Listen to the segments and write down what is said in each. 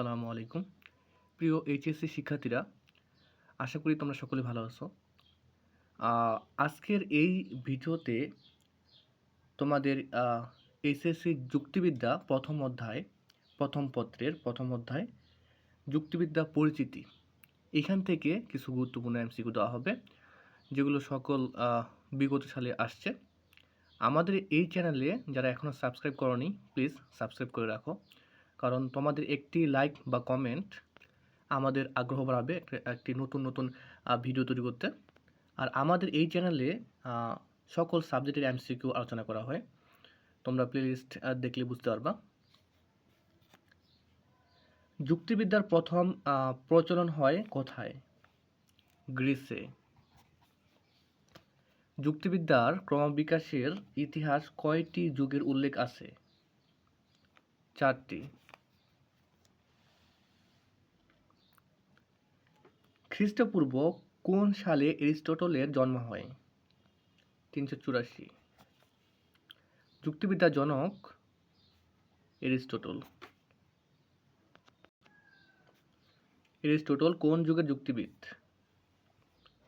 আসসালামু আলাইকুম। প্রিয় এইচএসসি শিক্ষার্থীরা, আশা করি তোমরা সকলে ভালো আছো। আজকের এই ভিডিওতে তোমাদের এইচএসসি যুক্তিবিদ্যা প্রথম অধ্যায়, প্রথম পত্রের প্রথম অধ্যায়, যুক্তিবিদ্যা পরিচিতি। এখান থেকে কিছু গুরুত্বপূর্ণ এমসিকিউ দেওয়া হবে, যেগুলো সকল বিগত সালে আসছে। আমাদের এই চ্যানেলে যারা এখনও সাবস্ক্রাইব করনি, প্লিজ সাবস্ক্রাইব করে রাখো। কারণ তোমাদের একটি লাইক বা কমেন্ট আমাদের আগ্রহ বাড়াবে একটি নতুন নতুন ভিডিও তৈরি করতে। আর আমাদের এই চ্যানেলে সকল সাবজেক্টের এমসিকিউ আলোচনা করা হয়। তোমরা প্লেলিস্ট দেখলে বুঝতে পারবা। যুক্তিবিদ্যার প্রথম প্রচলন হয় কোথায়? গ্রিসে। যুক্তিবিদ্যার ক্রমবিকাশের ইতিহাস কয়টি যুগের উল্লেখ আছে? চারটি। খ্রিস্টপূর্ব কোন সালে এরিস্টটলের জন্ম হয়? তিনশো চুরাশি। যুক্তিবিদ্যার জনক এরিস্টটল। এরিস্টটল কোন যুগের যুক্তিবিদ?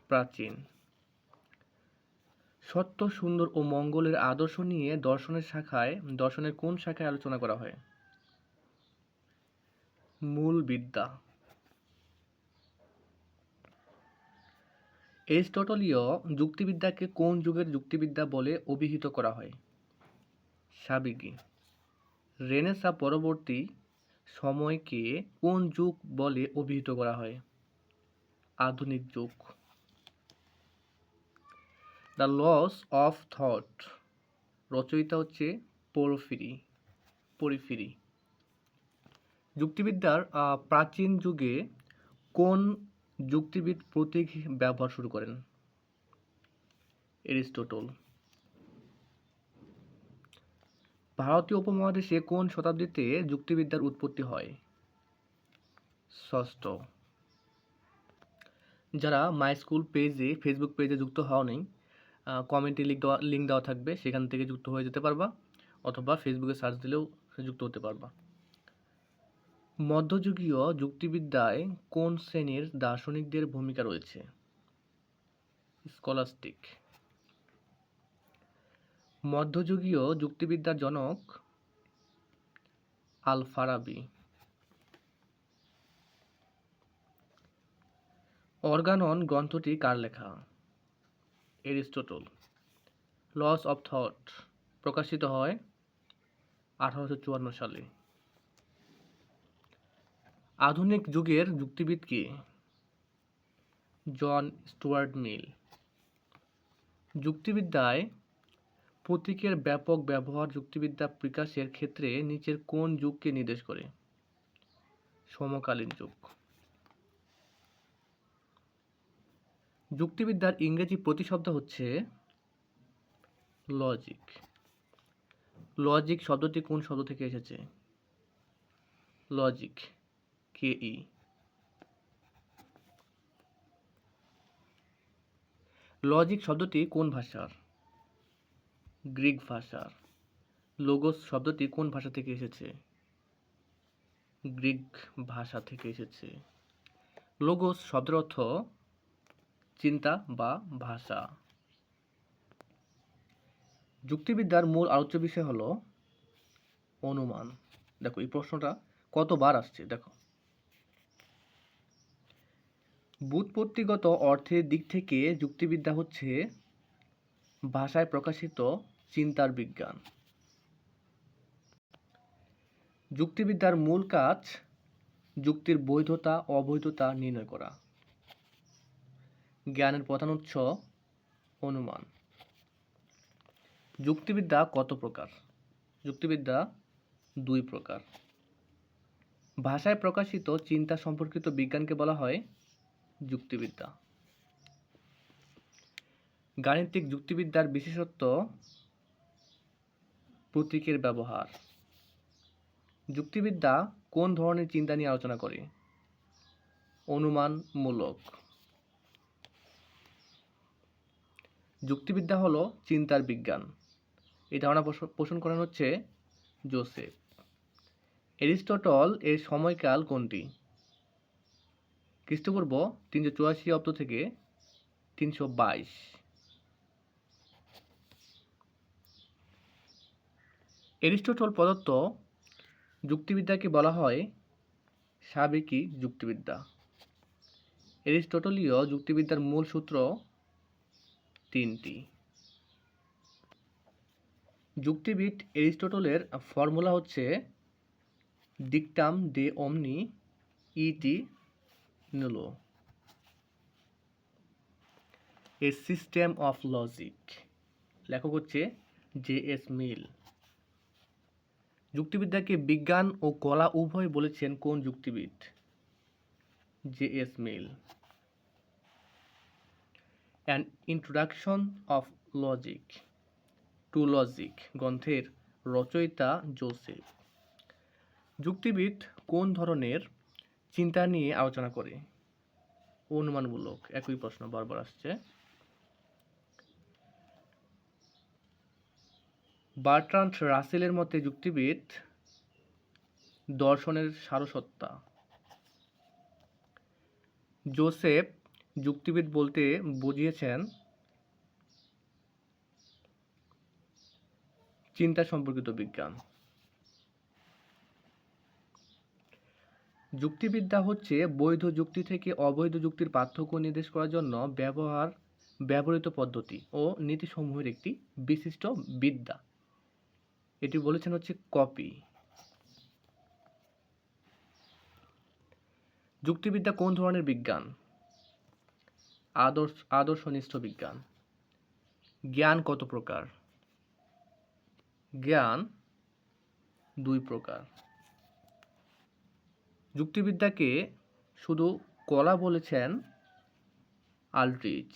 প্রাচীন। সত্য, সুন্দর ও মঙ্গলের আদর্শ নিয়ে দর্শনের শাখায়, দর্শনের কোন শাখায় আলোচনা করা হয়? মূল বিদ্যা। এরিস্টটলীয় যুক্তিবিদ্যাকে কোন যুগের যুক্তিবিদ্যা বলে অভিহিত করা হয়? সাবেকি রেনেসা পরবর্তী সময়কে কোন যুগ বলে অভিহিত করা হয়? আধুনিক যুগ। The laws of thought. রচয়িতা হচ্ছে পোরফিরি, পরিফিরি। যুক্তিবিদ্যার প্রাচীন যুগে কোন যুক্তিবিদ প্রতীক ব্যবহার শুরু করেন। এরিস্টটল। ভারতীয় উপমহাদেশে কোন শতাব্দীতে যুক্তিবিদ্যার উৎপত্তি হয়? ষষ্ঠ। যারা মাই স্কুল পেজে, ফেসবুক পেজে যুক্ত হওয়া নেই কমেন্টে লিঙ্ক দেওয়া লিঙ্ক দেওয়া থাকবে, সেখান থেকে যুক্ত হয়ে যেতে পারবা, অথবা ফেসবুকে সার্চ দিলেও যুক্ত হতে পারবা। মধ্যযুগীয় যুক্তিবিদ্যায় কোন শ্রেণির দার্শনিকদের ভূমিকা রয়েছে? স্কলাস্টিক। মধ্যযুগীয় যুক্তিবিদ্যার জনক আল ফারাবি অর্গানন গ্রন্থটি কার লেখা? এরিস্টটল। লস অফ থট প্রকাশিত হয় আঠারোশো চুয়ান্ন সালে। আধুনিক যুগের যুক্তিবিদ কে? জন স্টুয়ার্ট মিল। যুক্তিবিদ্যায় প্রতীকের ব্যাপক ব্যবহার যুক্তিবিদ্যা বিকাশের ক্ষেত্রে নিচের কোন যুগকে নির্দেশ করে? সমকালীন যুগ। যুক্তিবিদ্যার ইংরেজি প্রতিশব্দ হচ্ছে লজিক লজিক শব্দটি কোন শব্দ থেকে এসেছে? লজিক ই? লজিক শব্দটি কোন ভাষার? গ্রিক ভাষার। লোগোস শব্দটি কোন ভাষা থেকে এসেছে? গ্রিক ভাষা থেকে এসেছে। লোগোস শব্দের অর্থ চিন্তা বা ভাষা। যুক্তিবিদ্যার মূল আলোচ্য বিষয় হলো অনুমান। দেখো, এই প্রশ্নটা কতবার আসছে? দেখো। বুৎপত্তিগত অর্থের দিক থেকে যুক্তিবিদ্যা হচ্ছে ভাষায় প্রকাশিত চিন্তার বিজ্ঞান। যুক্তিবিদ্যার মূল কাজ যুক্তির বৈধতা, অবৈধতা নির্ণয় করা। জ্ঞানের প্রধান উৎস অনুমান। যুক্তিবিদ্যা কত প্রকার? যুক্তিবিদ্যা দুই প্রকার। ভাষায় প্রকাশিত চিন্তা সম্পর্কিত বিজ্ঞানকে বলা হয় যুক্তিবিদ্যা। গাণিতিক যুক্তিবিদ্যার বিশেষত্ব প্রতীকের ব্যবহার। যুক্তিবিদ্যা কোন ধরনের চিন্তা নিয়ে আলোচনা করে? অনুমানমূলক। যুক্তিবিদ্যা হলো চিন্তার বিজ্ঞান। এই ধারণা পোষ- পোষণ করেন হচ্ছে জোসেফ। এরিস্টটল এর সময়কাল কোনটি? খ্রিস্টপূর্ব তিনশো চুরাশি অব্দ থেকে তিনশো বাইশ। এরিস্টটল প্রদত্ত যুক্তিবিদ্যাকে বলা হয় সাবেকি যুক্তিবিদ্যা। এরিস্টটলীয় যুক্তিবিদ্যার মূল সূত্র তিনটি। যুক্তিবিদ এরিস্টটলের ফর্মুলা হচ্ছে ডিকটাম ডে অমনি ইটি নুলো। এ সিস্টেম অফ লজিক লেখক হচ্ছে জে এস মিল। যুক্তিবিদ্যাকে বিজ্ঞান ও কলা উভয় বলেছেন কোন যুক্তিবিদ? J S Mill. An introduction of logic to logic গ্রন্থের রচয়িতা জোসেফ। যুক্তিবিদ কোন ধরনের চিন্তা নিয়ে আলোচনা করে। অনুমানমূলক একই প্রশ্ন বারবার আসছে। বার্ট্রান্ড রাসেলের মতে যুক্তিবিদ দর্শনের সারসত্তা। জোসেফ যুক্তিবিদ বলতে বুঝিয়েছেন চিন্তা সম্পর্কিত বিজ্ঞান। যুক্তিবিদ্যা হচ্ছে বৈধ যুক্তি থেকে অবৈধ যুক্তির পার্থক্য নির্দেশ করার জন্য ব্যবহার, ব্যবহৃত পদ্ধতি ও নীতিসমূহের একটি বিশিষ্ট বিদ্যা। এটি বলেছেন হচ্ছে কপি। যুক্তিবিদ্যা কোন ধরনের বিজ্ঞান? আদর্শ, আদর্শনিষ্ঠ বিজ্ঞান। জ্ঞান কত প্রকার? জ্ঞান দুই প্রকার। যুক্তিবিদ্যাকে শুধু কলা বলেছেন আলট্রিচ।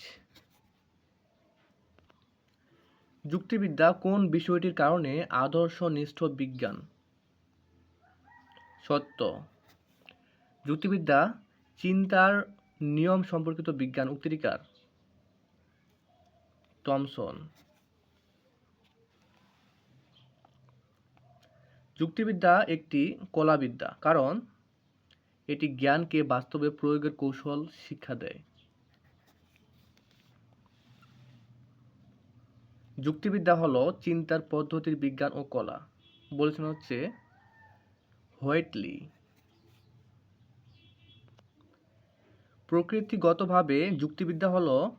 যুক্তিবিদ্যা কোন বিষয়টির কারণে আদর্শনিষ্ঠ বিজ্ঞান? সত্য। যুক্তিবিদ্যা চিন্তার নিয়ম সম্পর্কিত বিজ্ঞান। উক্তিকার টমসন যুক্তিবিদ্যা একটি কলাবিদ্যা। কারণ এটি জ্ঞানকে বাস্তবে প্রয়োগের কৌশল শিক্ষা দেয়। যুক্তিবিদ্যা হলো চিন্তার পদ্ধতির বিজ্ঞান ও কলা। বলেছেন হচ্ছে হোয়েটলি। প্রকৃতিগতভাবে যুক্তিবিদ্যা হলো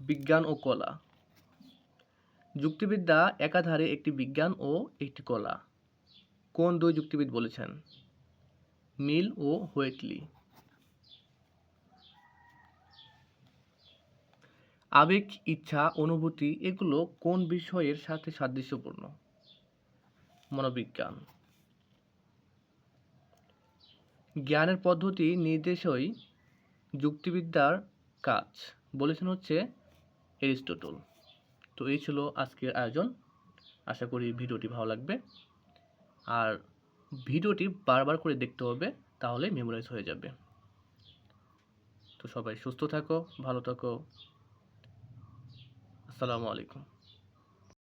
বিজ্ঞান ও কলা। যুক্তিবিদ্যা একাধারে একটি বিজ্ঞান ও একটি কলা। কোন দুই যুক্তিবিদ বলেছেন? মিল ও হোয়েটলি। আবেগ, ইচ্ছা, অনুভূতি, এগুলো কোন বিষয়ের সাথে সাদৃশ্যপূর্ণ? মনোবিজ্ঞান। জ্ঞানের পদ্ধতি নির্দেশই যুক্তিবিদ্যার কাজ, বলেছেন হচ্ছে এরিস্টটল। তো এই ছিল আজকের আয়োজন। আশা করি ভিডিওটি ভালো লাগবে। আর ভিডিওটি বারবার করে দেখতে হবে, তাহলে মেমোরাইজ হয়ে যাবে। তো সবাই সুস্থ থাকো, ভালো থাকো। আসসালামু আলাইকুম।